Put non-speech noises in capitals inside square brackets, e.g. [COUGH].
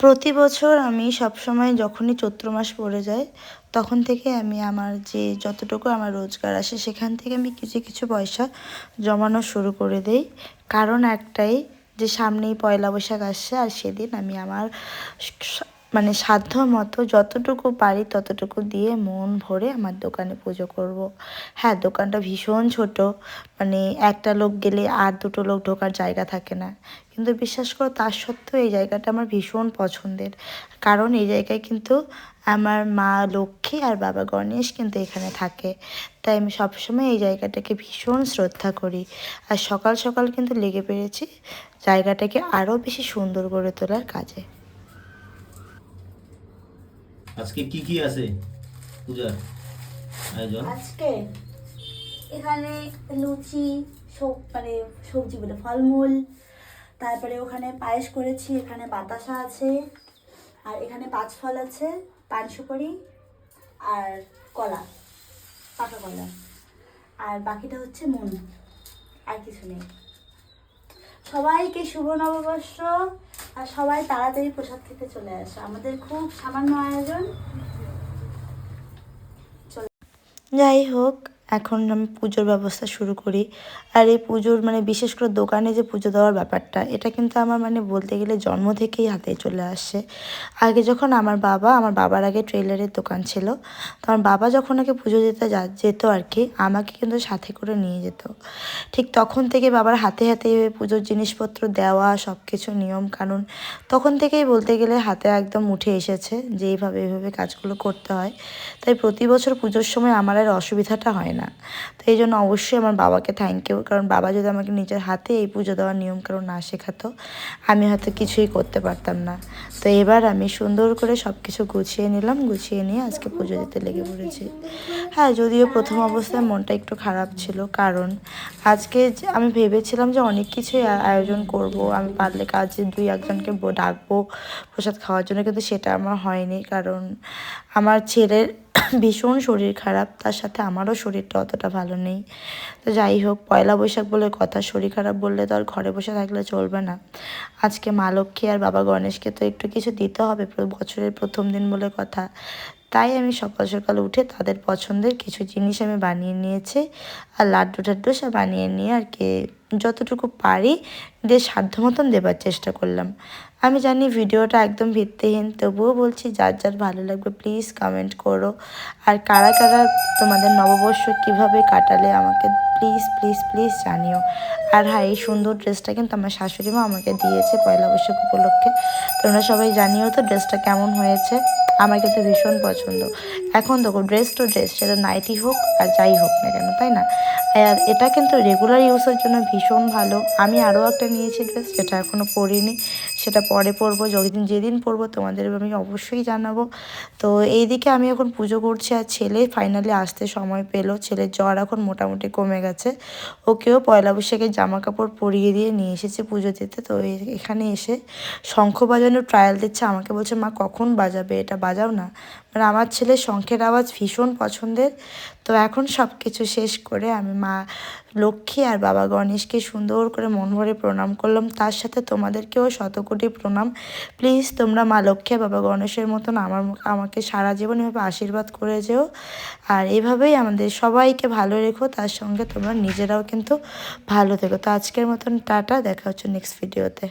প্রতি বছর আমি সবসময় যখনই চৈত্র মাস পড়ে যায়, তখন থেকে আমি আমার যে যতটুকু আমার রোজগার আসে, সেখান থেকে আমি কিছু কিছু পয়সা জমানো শুরু করে দেই। কারণ একটাই যে সামনেই পয়লা বৈশাখ আসছে আর সেদিন আমি আমার মানে সাধ্য মতো যতটুকু পারি ততটুকু দিয়ে মন ভরে আমার দোকানে পুজো করব। হ্যাঁ দোকানটা ভীষণ ছোট। মানে একটা লোক গেলে আর দুটো লোক ঢোকার জায়গা থাকে না। কিন্তু বিশ্বাস করো, তার সত্ত্বেও এই জায়গাটা আমার ভীষণ পছন্দের। কারণ এই জায়গায় কিন্তু আমার মা, লক্ষ্মী আর বাবা গণেশ কিন্তু এখানে থাকে। তাই আমি সবসময় এই জায়গাটাকে ভীষণ শ্রদ্ধা করি। আর সকাল সকাল কিন্তু লেগে পেরেছি জায়গাটাকে আরও বেশি সুন্দর করে তোলার কাজে। আজকে কি কি আছে পূজার আয়োজন? আজকে এখানে লুচি, সব মানে সবজি বলে ফলমূল, তারপরে ওখানে পায়েস করেছি, এখানে বাতাসা আছে, আর এখানে পাঁচ ফল আছে, পান সুপারি আর কলা, পাকা কলা। আর বাকিটা হচ্ছে মন আর কিছু নেই। সবাইকে শুভ নববর্ষ আর সবাই তাড়াতাড়ি প্রসাদ খেতে চলে আসে। আমাদের খুব সামান্য আয়োজন। যাই হোক এখন আমি পুজোর ব্যবস্থা শুরু করি। আর এই পুজোর মানে বিশেষ করে দোকানে যে পুজো দেওয়ার ব্যাপারটা, এটা কিন্তু আমার মানে বলতে গেলে জন্ম থেকেই হাতে চলে আসছে আগে যখন আমার বাবা, আমার বাবার আগে ট্রেলারের দোকান ছিল, তো আমার বাবা যখন আগে পুজো দিতে যা, যেত আর কি, আমাকে কিন্তু সাথে করে নিয়ে যেত। ঠিক তখন থেকে বাবার হাতে হাতে পুজোর জিনিসপত্র দেওয়া সব কিছু নিয়ম কানুন, তখন থেকেই বলতে গেলে হাতে একদম উঠে এসেছে যে এইভাবে এইভাবে কাজগুলো করতে হয়। তাই প্রতি বছর পুজোর সময় আমার আর অসুবিধাটা হয় না। তো এই জন্য অবশ্যই আমার বাবাকে থ্যাংক ইউ কারণ বাবা যদি আমাকে নিজের হাতে এই পুজো দেওয়ার নিয়ম কারণ না শেখাতো, আমি হয়তো কিছুই করতে পারতাম না। তো এবার আমি সুন্দর করে সব কিছু গুছিয়ে নিলাম, গুছিয়ে নিয়ে আজকে পুজো দিতে লেগে পড়েছি। হ্যাঁ যদিও প্রথম অবস্থায় মনটা একটু খারাপ ছিল, কারণ আজকে আমি ভেবেছিলাম যে অনেক কিছুই আয়োজন করব, আমি পারলে কাজে দুই একজনকে ডাকবো প্রসাদ খাওয়ার জন্য, কিন্তু সেটা আমার হয়নি, কারণ আমার ছেলের [COUGHS] ভীষণ শরীর খারাপ, তার সাথে আমারও শরীরটা অতটা ভালো নেই। তো যাই হোক, পয়লা বৈশাখ বলে কথা, শরীর খারাপ বললে তো আর ঘরে বসে থাকলে চলবে না। আজকে মা লক্ষ্মী আর বাবা গণেশকে তো একটু কিছু দিতে হবে বছরের প্রথম দিন বলে কথা। তাই আমি সকাল সকাল উঠে তাদের পছন্দের কিছু জিনিস আমি বানিয়ে নিয়েছি আর লাড্ডু টাড্ডু সব বানিয়ে নিয়ে আর কি যতটুকু পারি দিয়ে সাধ্য মতন দেবার চেষ্টা করলাম। আমি জানি ভিডিওটা একদম ভিত্তিহীন, তবুও বলছি যার যার ভালো লাগবে প্লিজ কমেন্ট করো। আর কারা কারা তোমাদের নববর্ষ কীভাবে কাটালে আমাকে প্লিজ প্লিজ প্লিজ জানিও। আর হ্যাঁ এই সুন্দর ড্রেসটা কিন্তু আমার শাশুড়ি মা আমাকে দিয়েছে পয়লা বৈশাখ উপলক্ষে। তোমরা সবাই জানিও তো ড্রেসটা কেমন হয়েছে। আমার কিন্তু ভীষণ পছন্দ। এখন দেখো ড্রেস টু ড্রেস সেটা নাইটি হোক আর যাই হোক না কেন, তাই না? আর এটা কিন্তু রেগুলার ইউজের জন্য ভীষণ ভালো। আমি আরও একটা নিয়েছি ড্রেস যেটা এখনও পরিনি। সেটা পরে পরবো যেদিন যেদিন পরবো তোমাদের আমি অবশ্যই জানাব। তো এইদিকে আমি এখন পুজো করছি আর ছেলে ফাইনালি আসতে সময় পেল। ছেলের জ্বর এখন মোটামুটি কমে গেছে। ওকেও পয়লা বৈশাখে জামা কাপড় পরিয়ে দিয়ে নিয়ে এসেছে পুজো দিতে। তো এখানে এসে শঙ্খ বাজানোর ট্রায়াল দিচ্ছে। আমাকে বলছে, মা, কখন বাজাবে? এটা বাজাও না। মানে আমার ছেলে শঙ্খের আওয়াজ ভীষণ পছন্দের। তো এখন সব কিছু শেষ করে আমি মা লক্ষ্মী আর বাবা গণেশকে সুন্দর করে মন ভরে প্রণাম করলাম। তার সাথে তোমাদেরকেও শতকোটি প্রণাম। প্লিজ তোমরা মা লক্ষ্মী বাবা গণেশের মতন আমার আমাকে সারা জীবন এভাবে আশীর্বাদ করে যেও। আর এভাবেই আমাদের সবাইকে ভালো রেখো। তার সঙ্গে তোমরা নিজেরাও কিন্তু ভালো থেকো। তো আজকের মতন টাটা। দেখা হচ্ছে নেক্সট ভিডিওতে